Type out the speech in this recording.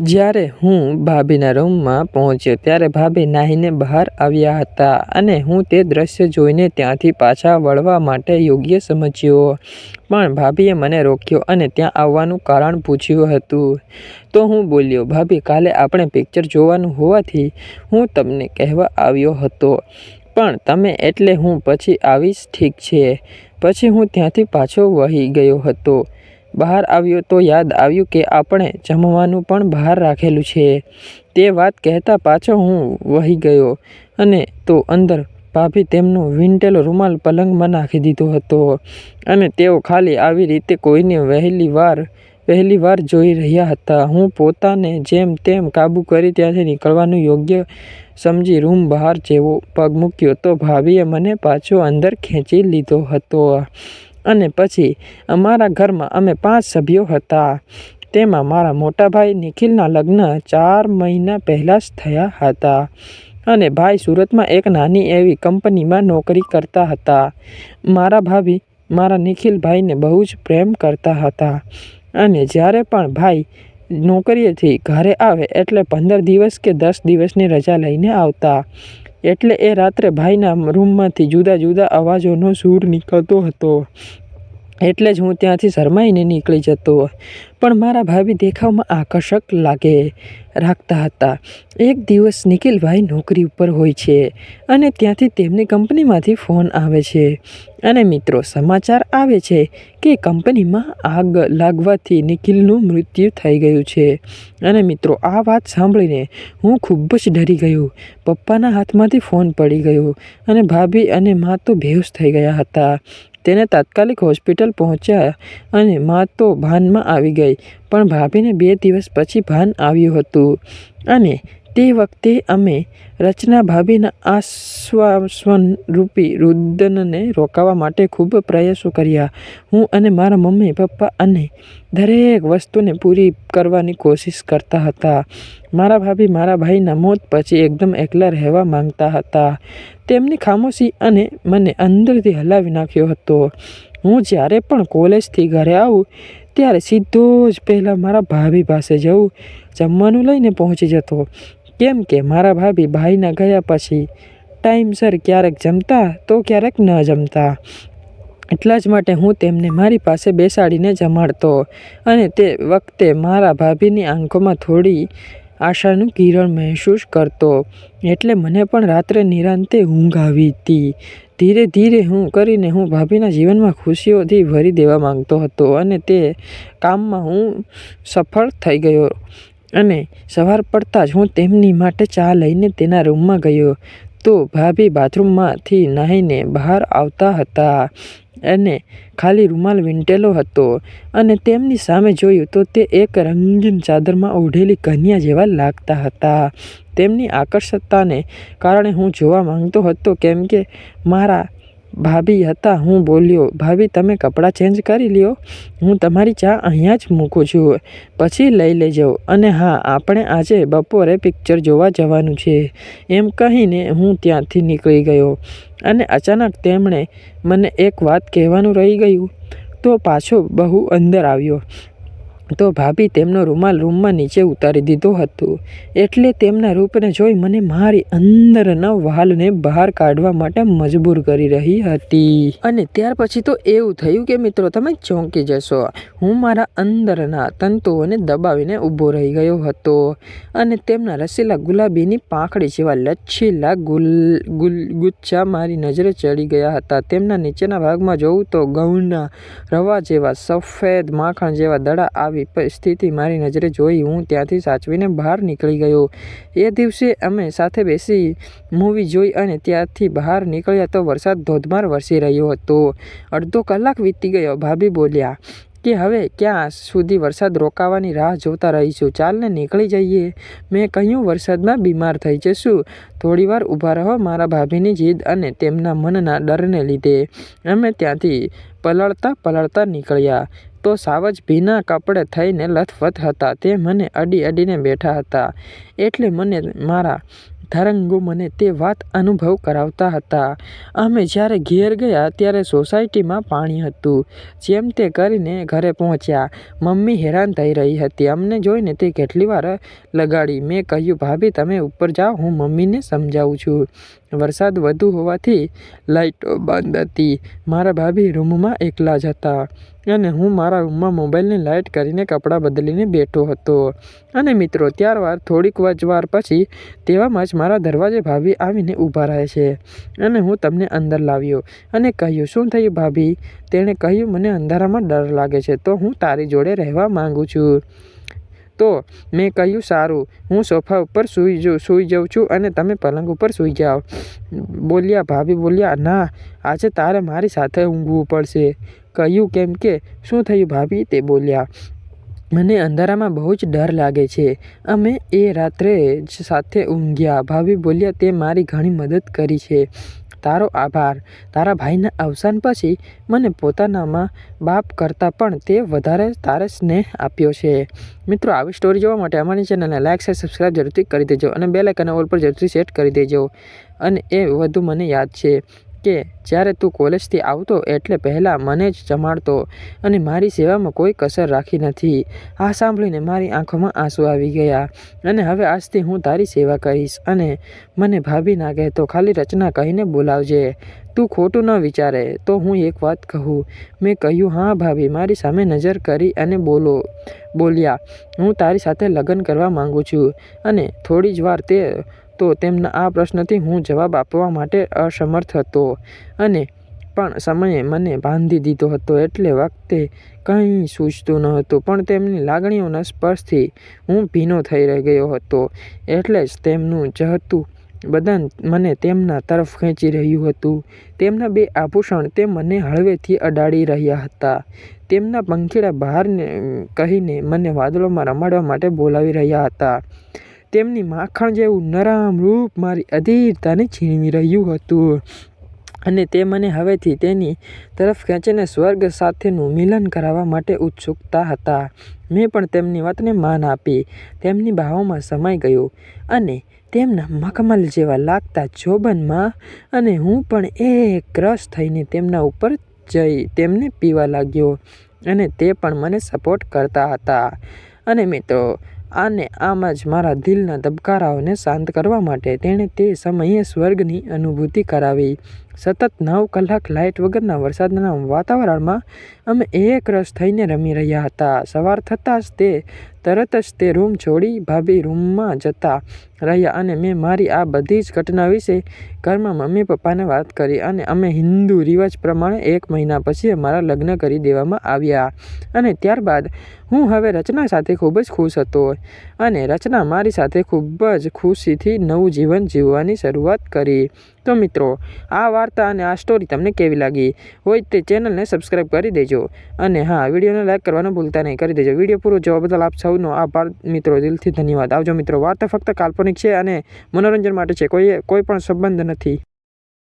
જ્યારે હું ભાભીના રૂમમાં પહોંચ્યો ત્યારે ભાભી નાહીને બહાર આવ્યા હતા અને હું તે દ્રશ્ય જોઈને ત્યાંથી પાછા વળવા માટે યોગ્ય સમજ્યો. પણ ભાભીએ મને રોક્યો અને ત્યાં આવવાનું કારણ પૂછ્યું હતું. તો હું બોલ્યો, ભાભી કાલે આપણે પિક્ચર જોવાનું હોવાથી હું તમને કહેવા આવ્યો હતો. પણ તમે એટલે હું પછી આવીશ ઠીક છે. પછી હું ત્યાંથી પાછો વહી ગયો હતો. બહાર આવ્યો તો યાદ આવ્યું કે આપણે જમવાનું પણ બહાર રાખેલું છે. તે વાત કહેતા પાછો હું વહી ગયો અને તો અંદર ભાભી તેમનો વિંટેલો રૂમાલ પલંગમાં નાખી દીધો હતો અને તેઓ ખાલી આવી રીતે કોઈને વહેલી વાર જોઈ રહ્યા હતા. હું પોતાને જેમ તેમ કાબૂ કરી ત્યાંથી નીકળવાનું યોગ્ય સમજી રૂમ બહાર જેવો પગ મૂક્યો તો ભાભીએ મને પાછો અંદર ખેંચી લીધો હતો. અને પછી અમારા ઘરમાં અમે પાંચ સભ્યો હતા. તેમાં મારા મોટા ભાઈ નિખિલના લગ્ન ચાર મહિના પહેલાં જ થયા હતા અને ભાઈ સુરતમાં એક નાની એવી કંપનીમાં નોકરી કરતા હતા. મારા ભાભી મારા નિખિલ ભાઈને બહુ જ પ્રેમ કરતા હતા અને જ્યારે પણ ભાઈ નોકરીએથી ઘરે આવે એટલે પંદર દિવસ કે દસ દિવસની રજા લઈને આવતા. એટલે એ રાત્રે ભાઈના રૂમમાંથી જુદા જુદા અવાજોનો સૂર નીકળતો હતો. એટલે જ હું ત્યાંથી શરમાઈને નીકળી જતો. પણ મારા ભાભી દેખાવમાં આકર્ષક લાગે, રાખતા હતા. એક દિવસ નિખિલભાઈ નોકરી ઉપર હોય છે અને ત્યાંથી તેમની કંપનીમાંથી ફોન આવે છે અને મિત્રો, સમાચાર આવે છે કે કંપનીમાં આગ લાગવાથી નિખિલનું મૃત્યુ થઈ ગયું છે. અને મિત્રો, આ વાત સાંભળીને હું ખૂબ જ ડરી ગયો. પપ્પાના હાથમાંથી ફોન પડી ગયો અને ભાભી અને મા તો બેહોશ થઈ ગયા હતા. તેને તાત્કાલિક હોસ્પિટલ પહોંચ્યા અને મા તો ભાનમાં આવી ગઈ, પણ ભાભીને બે દિવસ પછી ભાન આવ્યું હતું. અને તે વખતે અમે રચના ભાભીના આશ્વાસનરૂપી રુદનને રોકાવા માટે ખૂબ પ્રયાસો કર્યા. હું અને મારા મમ્મી, પપ્પા અને દરેક વસ્તુને પૂરી કરવાની કોશિશ કરતા હતા. મારા ભાભી મારા ભાઈના મોત પછી એકદમ એકલા રહેવા માંગતા હતા. તેમની ખામોશી અને મને અંદરથી હલાવી નાખ્યો હતો. હું જ્યારે પણ કોલેજથી ઘરે આવું, ત્યારે સીધો જ પહેલાં મારા ભાભી પાસે જવું, જમવાનું લઈને પહોંચી જતો. કેમ કે મારા ભાભી ભાઈના ગયા પછી ટાઈમસર ક્યારેક જમતા તો ક્યારેક ન જમતા. એટલા જ માટે હું તેમને મારી પાસે બેસાડીને જમાડતો અને તે વખતે મારા ભાભીની આંખોમાં થોડી આશાનું કિરણ મહેસૂસ કરતો. એટલે મને પણ રાત્રે નિરાંતે ઊંઘ આવી હતી ધીરે ધીરે હું કરીને હું ભાભીના જીવનમાં ખુશીઓથી ભરી દેવા માંગતો હતો અને તે કામમાં હું સફળ થઈ ગયો અને સવાર પડતાં જ હું તેમની માટે ચા લઈને તેના રૂમમાં ગયો તો ભાભી બાથરૂમમાંથી નાહીને બહાર આવતા હતા અને ખાલી રૂમાલ વીંટેલો હતો અને તેમની સામે જોયું તો તે એક રંગીન ચાદરમાં ઓઢેલી કન્યા જેવા લાગતા હતા. તેમની આકર્ષકતાને કારણે હું જોવા માંગતો હતો, કેમ કે મારા ભાભી હતા. હું બોલ્યો, ભાભી તમે કપડાં ચેન્જ કરી લ્યો. હું તમારી ચા અહીંયા જ મૂકું છું. પછી લઈ લેજો અને હા આપણે આજે બપોરે પિક્ચર જોવા જવાનું છે. એમ કહીને હું ત્યાંથી નીકળી ગયો અને અચાનક તેમણે મને એક વાત કહેવાનું રહી ગયું તો પાછો બહુ અંદર આવ્યો તો ભાભી તેમનો રૂમાલ રૂમમાં નીચે ઉતારી દીધો હતો. એટલે તેમના રૂપને જોઈ મને મારી અંદરના વાલને બહાર કાઢવા માટે મજબૂર કરી રહી હતી. અને ત્યાર પછી તો એવું થયું કે મિત્રો તમે ચોંકી જશો. હું મારા અંદરના તંતુઓને દબાવીને ઊભો રહી ગયો હતો અને તેમના રસીલા ગુલાબીની પાંખડી જેવા લચ્છીલા ગુલ ગુલ, ગુચ્છા મારી નજરે ચડી ગયા હતા. તેમના નીચેના ભાગમાં જોઉં તો ઘઉંના રવા જેવા સફેદ માખણ જેવા દડા આવી સ્થિતિ મારી નજરે જોઈ હું ત્યાંથી સાચવીને બહાર નીકળી ગયો. એ દિવસે અમે સાથે બેસી મૂવી જોઈ અને ત્યાંથી બહાર નીકળ્યા તો વરસાદ ધોધમાર વરસી રહ્યો હતો. અડધો કલાક વીતી ગયો. ભાભી બોલ્યા, કે હવે ક્યાં સુધી વરસાદ રોકાવાની રાહ જોતા રહીશું. ચાલને નીકળી જઈએ. મેં કહ્યું, વરસાદમાં બીમાર થઈ જશું. થોડીવાર ઊભા રહો. મારા ભાભીની જીદ અને તેમના મનના ડરને લીધે અમે ત્યાંથી પલળતા પલળતા નીકળ્યા તો સાવ જ ભીના કપડે થઈને લથપથ હતા. તે મને અડી અડીને બેઠા હતા. એટલે મને મારા ધરંગો મને તે વાત અનુભવ કરાવતા હતા. અમે જ્યારે ઘેર ગયા ત્યારે સોસાયટીમાં પાણી હતું. જેમ તે કરીને ઘરે પહોંચ્યા. મમ્મી હેરાન થઈ રહી હતી. અમને જોઈને તે કેટલી વાર લગાડી. મેં કહ્યું, ભાભી, તમે ઉપર જાઓ. હું મમ્મીને સમજાવું છું. વરસાદ વધુ હોવાથી લાઇટો બંધ હતી. મારા ભાભી રૂમમાં એકલા જ હતા. અને હું મારા રૂમમાં મોબાઈલની લાઇટ કરીને કપડાં બદલીને બેઠો હતો. અને મિત્રો, ત્યારબાદ થોડીક વચવાર વાર પછી તેવામાં જ મારા દરવાજે ભાભી આવીને ઊભા રહે છે. અને હું તમને અંદર લાવ્યો અને કહ્યું, શું થયું ભાભી? તેણે કહ્યું, મને અંધારામાં ડર લાગે છે, તો હું તારી જોડે રહેવા માંગુ છું. તો મેં કહ્યું, સારું, હું સોફા ઉપર સૂઈ જઉં, સૂઈ જાઉં છું અને તમે પલંગ ઉપર સૂઈ જાઓ. બોલ્યા, ભાભી બોલ્યા, ના, આજે તારે મારી સાથે ઊંઘવું પડશે. કહ્યું કેમ કે શું થયું ભાભી? તે બોલ્યા, મને અંધારામાં બહુ જ ડર લાગે છે. અમે એ રાત્રે જ સાથે ઊંઘ્યા. ભાભી બોલ્યા, તે મારી ઘણી મદદ કરી છે. તારો આભાર. તારા ભાઈના અવસાન પછી મને પોતાનામાં બાપ કરતાં પણ તે વધારે તારે સ્નેહ આપ્યો છે. મિત્રો, આવી સ્ટોરી જોવા માટે અમારી ચેનલને લાઇક શેર સબસ્ક્રાઈબ જરૂરથી કરી દેજો અને બે લાઇકન ઓલ પર જરૂરથી સેટ કરી દેજો. અને એ વધુ મને યાદ છે. કે જ્યારે તું કોલેજથી આવતો એટલે પહેલાં મને જ જમાડતો અને મારી સેવામાં કોઈ કસર રાખી નથી. આ સાંભળીને મારી આંખોમાં આંસુ આવી ગયા અને હવે આજથી હું તારી સેવા કરીશ અને મને ભાભી ના કહેતો ખાલી રચના કહીને બોલાવજે. તું ખોટું ન વિચારે તો હું એક વાત કહું. મેં કહ્યું, હા ભાભી, મારી સામે નજર કરી અને બોલો. બોલ્યા, હું તારી સાથે લગ્ન કરવા માગું છું અને થોડી જ વાર તે તો તેમના આ પ્રશ્નથી હું જવાબ આપવા માટે અસમર્થ હતો. અને પણ સમયે મને બાંધી દીધો હતો એટલે વખતે કંઈ સૂચતું ન હતું, પણ તેમની લાગણીઓના સ્પર્શથી હું ભીનો થઈ રહી ગયો હતો. એટલે જ તેમનું જહતું બદન મને તેમના તરફ ખેંચી રહ્યું હતું. તેમના બે આભૂષણ તે મને હળવેથી અડાડી રહ્યા હતા. તેમના પંખીડા બહારને કહીને મને વાદળોમાં રમાડવા માટે બોલાવી રહ્યા હતા. તેમની માખણ જેવું નરમ રૂપ મારી અધીરતાને છીનવી રહ્યું હતું. અને તે મને હવેથી તેની તરફ ખેંચીને સ્વર્ગ સાથેનું મિલન કરાવવા માટે ઉત્સુકતા હતા. મેં પણ તેમની વાતને માન આપી. તેમની ભાવોમાં સમાઈ ગયો. અને તેમના મખમલ જેવા લાગતા જોબનમાં અને હું પણ એક રસ થઈને તેમના ઉપર જઈ તેમને પીવા લાગ્યો. અને તે પણ મને સપોર્ટ કરતા હતા. અને મિત્રો આને આમ જ મારા દિલના ધબકારાઓને શાંત કરવા માટે તેણે તે સમયે સ્વર્ગની અનુભૂતિ કરાવી. સતત નવ કલાક લાઇટ વગરના વરસાદના વાતાવરણમાં અમે એક રસ થઈને રમી રહ્યા હતા. સવાર થતાં જ તે તરત જ તે રૂમ છોડી ભાભી રૂમમાં જતા રહ્યા અને મેં મારી આ બધી જ ઘટના વિશે ઘરમાં મમ્મી પપ્પાને વાત કરી અને અમે હિન્દુ રિવાજ પ્રમાણે એક મહિના પછી અમારા લગ્ન કરી દેવામાં આવ્યા અને ત્યારબાદ હું હવે રચના સાથે ખૂબ જ ખુશ હતો અને રચના મારી સાથે ખૂબ જ ખુશીથી નવું જીવન જીવવાની શરૂઆત કરી. તો મિત્રો, આ વાર્તા અને આ સ્ટોરી તમને કેવી લાગી? હોય તે ચેનલને સબસ્ક્રાઈબ કરી દેજો. અને હા, વિડીયોને લાઈક કરવાનું ભૂલતા નહીં. કરી દેજો. વીડિયો પૂરો જોવા બદલ આપ સૌનો આભાર. મિત્રો, દિલથી ધન્યવાદ. આવજો મિત્રો, વાર્તા ફક્ત કાલ્પનિક છે અને મનોરંજન માટે છે. કોઈ કોઈ પણ સંબંધ નથી.